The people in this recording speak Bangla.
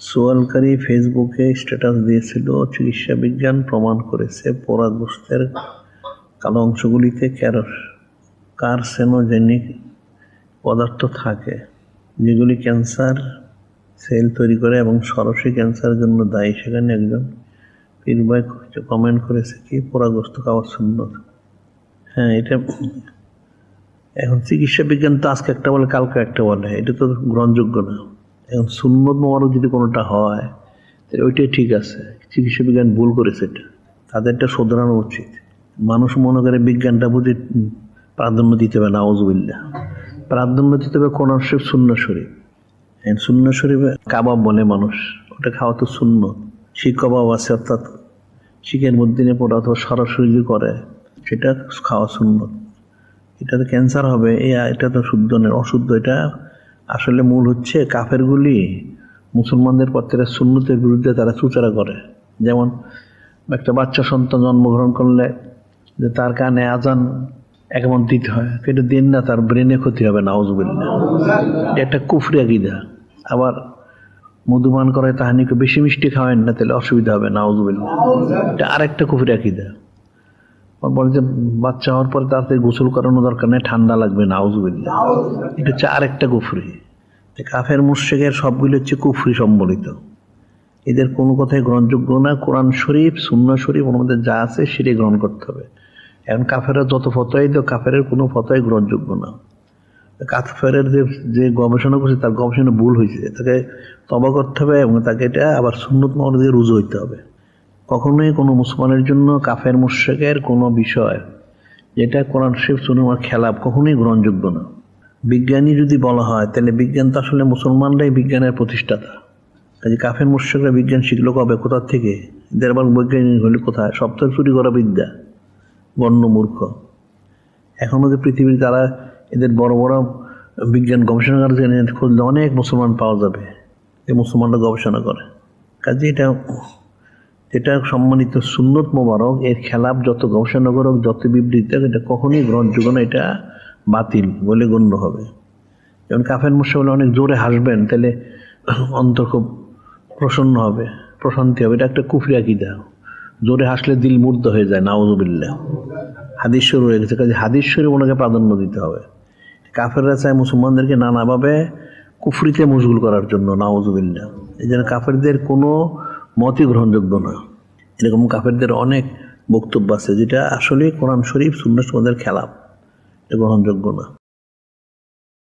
সোয়ালকারী ফেসবুকে স্ট্যাটাস দিয়েছিল, চিকিৎসা বিজ্ঞান প্রমাণ করেছে পরাগোস্তের কালো অংশগুলিতে কার্সেনোজেনিক পদার্থ থাকে, যেগুলি ক্যান্সার সেল তৈরি করে এবং সরাসরি ক্যান্সারের জন্য দায়ী। সেখানে একজন ফিডব্যাক কমেন্ট করেছে, কি পরাগ্রস্ত খাওয়া শূন্য হ্যাঁ এটা এখন চিকিৎসা বিজ্ঞান তো আজকে একটা বলে, কালকে একটা বলে, এটা তো গ্রহণযোগ্য না। এখন সুন্নত মোবারক যদি কোনোটা হয়, তাহলে ওইটাই ঠিক আছে। চিকিৎসা বিজ্ঞান ভুল করেছে এটা। তাদেরটা শোধরানো উচিত। মানুষ মনে করে বিজ্ঞানটা বুঝি প্রাধান্য দিতে হবে নাওজবিল্লা প্রাধান্য দিতে হবে কোন শরীফ শূন্য শরীফ। শূন্য শরীফে কাবাব বলে মানুষ। ওটা খাওয়া তো শূন্য শিখ কাবাব আছে অর্থাৎ শিখের মধ্যে পড়া অথবা সরাসরি করে, সেটা খাওয়া শূন্য এটা তো ক্যান্সার হবে। এই এটা তো শুদ্ধ নয়, অশুদ্ধ। এটা আসলে মূল হচ্ছে কাফেরগুলি মুসলমানদের পত্রের সুন্নতের বিরুদ্ধে তারা চুচারা করে। যেমন একটা বাচ্চা সন্তান জন্মগ্রহণ করলে যে তার কানে আজান একমত দিতে হয় এটা দিন না তার ব্রেনে ক্ষতি হবে নাউজবিল্লা এটা একটা কুফরি আকিদা। আবার মধুমান করে তাহানিকে বেশি মিষ্টি খাওয়ান না, তাহলে অসুবিধা হবে নাউজবিল্লা এটা আরেকটা কুফরি আকিদা। বলে যে বাচ্চা হওয়ার পরে তাড়াতাড়ি গোসল করানো দরকার নেই, ঠান্ডা লাগবে না আউজবিল্লা এটা হচ্ছে আরেকটা কুফরি। কাফের মুর্শেকের সবগুলি হচ্ছে কুফরি সম্বলিত। এদের কোনো কথাই গ্রহণযোগ্য না। কোরআন শরীফ শূন্য শরীফ মধ্যে যা আছে সেটাই গ্রহণ করতে হবে। এখন কাফেরা যত ফতোয়াই তো কাফের কোনো ফতোয়াই গ্রহণযোগ্য না। কাফেরের যে যে গবেষণা করছে, তার গবেষণা ভুল হয়েছে। তাকে তবা করতে হবে এবং তাকে এটা আবার সুন্নত মহল দিয়ে রুজু হইতে হবে। কখনোই কোনো মুসলমানের জন্য কাফের মুশ্রেকের কোনো বিষয় যেটা কোরআন শরীফ সুনুমার খেলাপ কখনোই গ্রহণযোগ্য না। বিজ্ঞানী যদি বলা হয়, তাহলে বিজ্ঞান তো আসলে মুসলমানরাই বিজ্ঞানের প্রতিষ্ঠাতা। কাজে কাফের মুশ্রেকরা বিজ্ঞান শিখলো কবে কোথার থেকে? এদের বৈজ্ঞানিক হলে কোথায়? সপ্তাহ চুরি করা বিদ্যা গণ্য মূর্খ। এখনও যে পৃথিবীর তারা এদের বড় বড় বিজ্ঞান গবেষণাগার খুঁজলে অনেক মুসলমান পাওয়া যাবে, যে মুসলমানরা গবেষণা করে। কাজে এটা যেটা সম্মানিত সুন্নত মোবারক, এর খেলাপ যত গবেষণা করুক যত বিবৃতি এটা কখনোই গ্রহণযোগ্য না এটা বাতিল বলে গণ্য হবে। যেমন কাফের মুসা অনেক জোরে হাসবেন, তাহলে অন্তর খুব প্রসন্ন হবে, প্রশান্তি হবে। এটা একটা কুফরি আকিদা। জোরে হাসলে দিল মুর্দ হয়ে যায়, নাউজুবিল্লাহ। হাদিস শুরু হয়ে গেছে, কাজে হাদিস ওনাকে প্রাধান্য দিতে হবে। কাফেররা চায় মুসলমানদেরকে নানাভাবে কুফরিতে মশগুল করার জন্য, নাউজুবিল্লাহ। এই জন্য কাফেরদের কোনো মতই গ্রহণযোগ্য নয় এরকম কাফেরদের অনেক বক্তব্য আছে যেটা আসলে কোরআন শরীফ সুন্দর খেলাপ। এটা গ্রহণযোগ্য না।